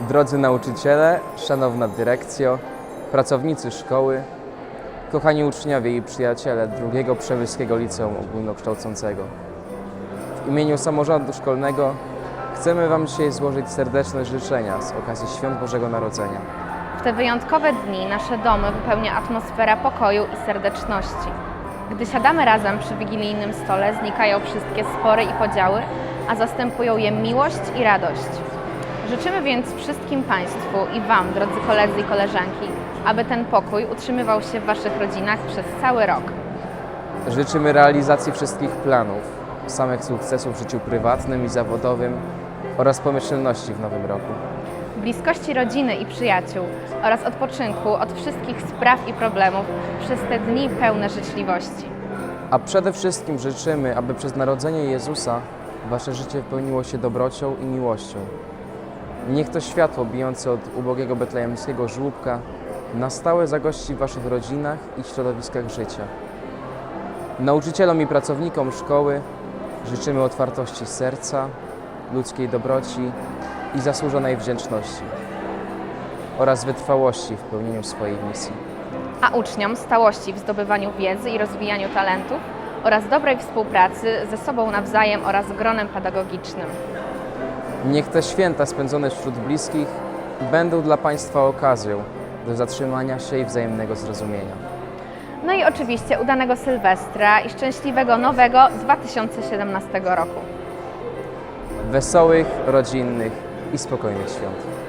Drodzy nauczyciele, szanowna dyrekcjo, pracownicy szkoły, kochani uczniowie i przyjaciele drugiego Przemyskiego Liceum Ogólnokształcącego. W imieniu samorządu szkolnego chcemy Wam dzisiaj złożyć serdeczne życzenia z okazji Świąt Bożego Narodzenia. W te wyjątkowe dni nasze domy wypełnia atmosfera pokoju i serdeczności. Gdy siadamy razem przy wigilijnym stole, znikają wszystkie spory i podziały, a zastępują je miłość i radość. Życzymy więc wszystkim Państwu i Wam, drodzy koledzy i koleżanki, aby ten pokój utrzymywał się w Waszych rodzinach przez cały rok. Życzymy realizacji wszystkich planów, samych sukcesów w życiu prywatnym i zawodowym oraz pomyślności w nowym roku. bliskości rodziny i przyjaciół oraz odpoczynku od wszystkich spraw i problemów przez te dni pełne życzliwości. A przede wszystkim życzymy, aby przez narodzenie Jezusa Wasze życie wypełniło się dobrocią i miłością. Niech to światło bijące od ubogiego betlejemskiego żłóbka na stałe zagości w Waszych rodzinach i środowiskach życia. Nauczycielom i pracownikom szkoły życzymy otwartości serca, ludzkiej dobroci i zasłużonej wdzięczności oraz wytrwałości w pełnieniu swojej misji. A uczniom stałości w zdobywaniu wiedzy i rozwijaniu talentów oraz dobrej współpracy ze sobą nawzajem oraz gronem pedagogicznym. Niech te święta spędzone wśród bliskich będą dla Państwa okazją do zatrzymania się i wzajemnego zrozumienia. No i oczywiście udanego Sylwestra i szczęśliwego nowego 2017 roku. Wesołych, rodzinnych i spokojnych świąt.